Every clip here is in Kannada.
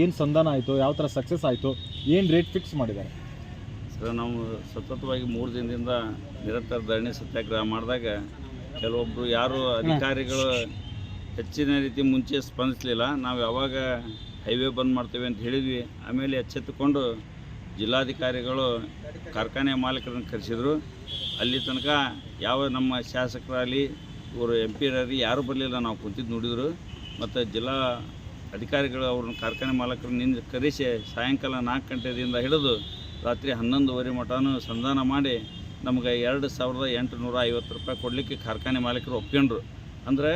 ಏನು ಸಂಧಾನ ಆಯಿತು ಯಾವ ಥರ ಸಕ್ಸಸ್ ಆಯಿತು ಏನು ರೇಟ್ ಫಿಕ್ಸ್ ಮಾಡಿದ್ದಾರೆ? ಸರ್ ನಾವು ಸತತವಾಗಿ ಮೂರು ದಿನದಿಂದ ನಿರಂತರ ಧರಣಿ ಸತ್ಯಾಗ್ರಹ ಮಾಡಿದಾಗ ಕೆಲವೊಬ್ಬರು ಯಾರು ಅಧಿಕಾರಿಗಳು ಹೆಚ್ಚಿನ ರೀತಿ ಮುಂಚೆ ಸ್ಪಂದಿಸಲಿಲ್ಲ. ನಾವು ಯಾವಾಗ ಹೈವೇ ಬಂದ್ ಮಾಡ್ತೇವೆ ಅಂತ ಹೇಳಿದ್ವಿ. ಆಮೇಲೆ ಎಚ್ಚೆತ್ತುಕೊಂಡು ಜಿಲ್ಲಾಧಿಕಾರಿಗಳು ಕಾರ್ಖಾನೆ ಮಾಲೀಕರನ್ನು ಕರೆಸಿದ್ರು. ಅಲ್ಲಿ ತನಕ ಯಾವ ನಮ್ಮ ಶಾಸಕರಾಗಲಿ ಇವರು ಎಂ ಪಿರಾಗಲಿ ಯಾರೂ ಬರಲಿಲ್ಲ ನಾವು ಕುಂತಿದ್ದು ನೋಡಿದರು. ಮತ್ತು ಜಿಲ್ಲಾ ಅಧಿಕಾರಿಗಳು ಅವ್ರನ್ನ ಕಾರ್ಖಾನೆ ಮಾಲಕರು ನಿಂದ ಕರೆಸಿ ಸಾಯಂಕಾಲ ನಾಲ್ಕು ಗಂಟೆದಿಂದ ಹಿಡಿದು ರಾತ್ರಿ ಹನ್ನೊಂದುವರೆ ಮಟನೂ ಸಂಧಾನ ಮಾಡಿ ನಮಗೆ ಎರಡು ಸಾವಿರದ ಎಂಟುನೂರ ಐವತ್ತು ರೂಪಾಯಿ ಕೊಡಲಿಕ್ಕೆ ಕಾರ್ಖಾನೆ ಮಾಲೀಕರು ಒಪ್ಕೊಂಡ್ರು. ಅಂದರೆ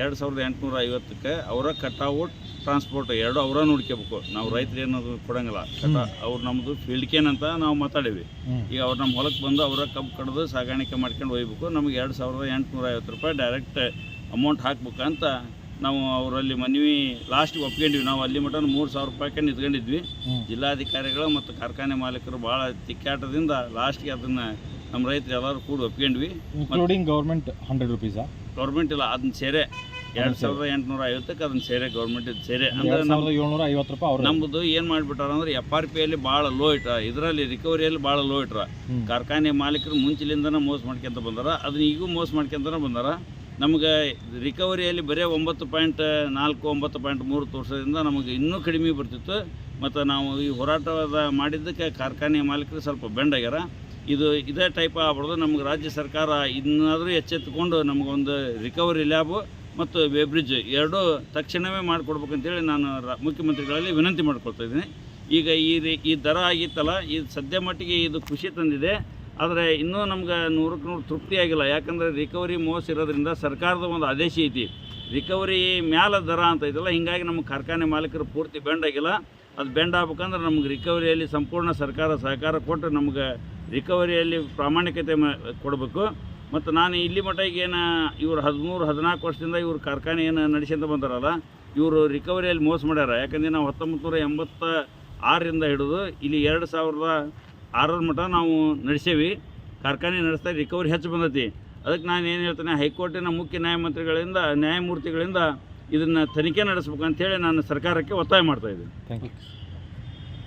ಎರಡು ಸಾವಿರದ ಎಂಟುನೂರ ಐವತ್ತಕ್ಕೆ ಅವರ ಕಟಾವು ಟ್ರಾನ್ಸ್ಪೋರ್ಟ್ ಎರಡು ಅವರ ನೋಡ್ಕೋಬೇಕು. ನಾವು ರೈತರು ಏನದು ಕೊಡಂಗಿಲ್ಲ. ಕಟಾ ಅವ್ರು ನಮ್ಮದು ಫೀಲ್ಡ್ಕೇನಂತ ಅಂತ ನಾವು ಮಾತಾಡೀವಿ. ಈಗ ಅವ್ರು ನಮ್ಮ ಹೊಲಕ್ಕೆ ಬಂದು ಅವರ ಕಬ್ಬು ಕಡ್ದು ಸಾಗಾಣಿಕೆ ಮಾಡ್ಕೊಂಡು ಒಯ್ಬೇಕು ನಮಗೆ ಎರಡು ಸಾವಿರದ ಎಂಟುನೂರ ಐವತ್ತು ರೂಪಾಯಿ ಡೈರೆಕ್ಟ್ ಅಮೌಂಟ್ ಹಾಕ್ಬೇಕಂತ ನಾವು ಅವರಲ್ಲಿ ಮನವಿ ಲಾಸ್ಟ್ ಒಪ್ಕೊಂಡಿವಿ. ನಾವು ಅಲ್ಲಿ ಮಟ್ಟ ಮೂರು ಸಾವಿರ ರೂಪಾಯಿಗೆ ನಿಂತ್ಕೊಂಡಿದ್ವಿ ಜಿಲ್ಲಾಧಿಕಾರಿಗಳು ಮತ್ತು ಕಾರ್ಖಾನೆ ಮಾಲೀಕರು ಭಾಳ ತಿಕ್ಕಾಟದಿಂದ ಲಾಸ್ಟ್ಗೆ ಅದನ್ನು ನಮ್ಮ ರೈತರು ಎಲ್ಲರೂ ಕೂಡ ಒಪ್ಕೊಂಡ್ವಿ. ಇನ್ಕ್ಲೂಡಿಂಗ್ ಗೌರ್ಮೆಂಟ್ ಹಂಡ್ರೆಡ್ ರುಪೀಸಾ ಗೌರ್ಮೆಂಟ್ ಇಲ್ಲ ಅದನ್ನ ಸೇರೆ. ಎರಡು ಸಾವಿರದ ಎಂಟುನೂರ ಐವತ್ತಕ್ಕೆ ಅದನ್ನ ಸೇರೆ ಗೌರ್ಮೆಂಟ್ ಸೇರೆ. ಅಂದರೆ ಎರಡು ನಮ್ಮ ಸಾವಿರದ ಏಳ್ನೂರ ಐವತ್ತು ರೂಪಾಯಿ ನಮ್ಮದು ಏನು ಮಾಡಿಬಿಟ್ಟಾರ ಅಂದ್ರೆ ಎಫ್ ಆರ್ ಪಿಯಲ್ಲಿ ಭಾಳ ಲೋ ಇಟ್ರ. ಇದರಲ್ಲಿ ರಿಕವರಿಯಲ್ಲಿ ಭಾಳ ಲೋ ಇಟ್ರ. ಕಾರ್ಖಾನೆ ಮಾಲೀಕರು ಮುಂಚಿಲಿಂದನೇ ಮೋಸ ಮಾಡ್ಕೊಂತ ಬಂದಾರ. ಅದನ್ನ ಈಗೂ ಮೋಸ ಮಾಡ್ಕೊಂತನೇ ಬಂದಾರ. ನಮ್ಗೆ ರಿಕವರಿಯಲ್ಲಿ ಬರೀ ಒಂಬತ್ತು ಪಾಯಿಂಟ್ ನಾಲ್ಕು, ಒಂಬತ್ತು ಪಾಯಿಂಟ್ ಮೂರು ತೋರಿಸೋದ್ರಿಂದ ನಮಗೆ ಇನ್ನೂ ಕಡಿಮೆ ಬರ್ತಿತ್ತು. ಮತ್ತು ನಾವು ಈ ಹೋರಾಟವಾದ ಮಾಡಿದ್ದಕ್ಕೆ ಕಾರ್ಖಾನೆ ಮಾಲೀಕರು ಸ್ವಲ್ಪ ಬೆಂಡಾಗ್ಯಾರ ಇದು ಇದೇ ಟೈಪ್ ಆಗ್ಬಾರ್ದು. ನಮ್ಗೆ ರಾಜ್ಯ ಸರ್ಕಾರ ಇನ್ನಾದರೂ ಎಚ್ಚೆತ್ತುಕೊಂಡು ನಮಗೊಂದು ರಿಕವರಿ ಲ್ಯಾಬು ಮತ್ತು ವೆಬ್ರಿಡ್ಜ್ ಎರಡೂ ತಕ್ಷಣವೇ ಮಾಡಿಕೊಡ್ಬೇಕಂತೇಳಿ ನಾನು ರಾ, ಮುಖ್ಯಮಂತ್ರಿಗಳಲ್ಲಿ ವಿನಂತಿ ಮಾಡ್ಕೊಳ್ತಾ ಇದ್ದೀನಿ. ಈಗ ಈ ರೀ, ಈ ದರ ಆಗಿತ್ತಲ್ಲ ಇದು ಸದ್ಯ ಮಟ್ಟಿಗೆ ಇದು ಖುಷಿ ತಂದಿದೆ. ಆದರೆ ಇನ್ನೂ ನಮ್ಗೆ ನೂರಕ್ಕೆ ನೂರು ತೃಪ್ತಿ ಆಗಿಲ್ಲ. ಯಾಕಂದರೆ ರಿಕವರಿ ಮೋಸ ಇರೋದ್ರಿಂದ ಸರ್ಕಾರದ ಒಂದು ಆದೇಶ ಐತಿ. ರಿಕವರಿ ಮ್ಯಾಲ ದರ ಅಂತ ಐತಲ್ಲ, ಹಿಂಗಾಗಿ ನಮ್ಮ ಕಾರ್ಖಾನೆ ಮಾಲೀಕರು ಪೂರ್ತಿ ಬೆಂಡ್ ಆಗಿಲ್ಲ. ಅದು ಬೆಂಡ್ ಆಗ್ಬೇಕಂದ್ರೆ ನಮ್ಗೆ ರಿಕವರಿಯಲ್ಲಿ ಸಂಪೂರ್ಣ ಸರ್ಕಾರ ಸಹಕಾರ ಕೊಟ್ಟು ನಮ್ಗೆ ರಿಕವರಿಯಲ್ಲಿ ಪ್ರಾಮಾಣಿಕತೆ ಕೊಡಬೇಕು. ಮತ್ತು ನಾನು ಇಲ್ಲಿ ಮಟ್ಟಿಗೆ ಏನು, ಇವರು ಹದಿಮೂರು, ಹದಿನಾಲ್ಕು ವರ್ಷದಿಂದ ಇವರು ಕಾರ್ಖಾನೆ ಏನು ನಡೆಸ್ಕೊಂತ ಬಂದಾರಲ್ಲ, ಇವರು ರಿಕವರಿಯಲ್ಲಿ ಮೋಸ ಮಾಡ್ಯಾರ. ಯಾಕಂದ್ರೆ ನಾವು ಹತ್ತೊಂಬತ್ತು ನೂರ ಎಂಬತ್ತ ಆರರಿಂದ ಹಿಡಿದು ಇಲ್ಲಿ ಎರಡು ಸಾವಿರದ ಆರರ ಮಟ್ಟ ನಾವು ನಡೆಸೇವಿ. ಕಾರ್ಖಾನೆ ನಡೆಸ್ತಾ ರಿಕವರಿ ಹೆಚ್ಚು ಬಂದೈತಿ. ಅದಕ್ಕೆ ನಾನು ಏನು ಹೇಳ್ತೇನೆ, ಹೈಕೋರ್ಟಿನ ಮುಖ್ಯ ನ್ಯಾಯಮಂತ್ರಿಗಳಿಂದ ನ್ಯಾಯಮೂರ್ತಿಗಳಿಂದ ಇದನ್ನು ತನಿಖೆ ನಡೆಸ್ಬೇಕು ಅಂತೇಳಿ ನಾನು ಸರ್ಕಾರಕ್ಕೆ ಒತ್ತಾಯ ಮಾಡ್ತಾ ಇದ್ದೀನಿ. Thank you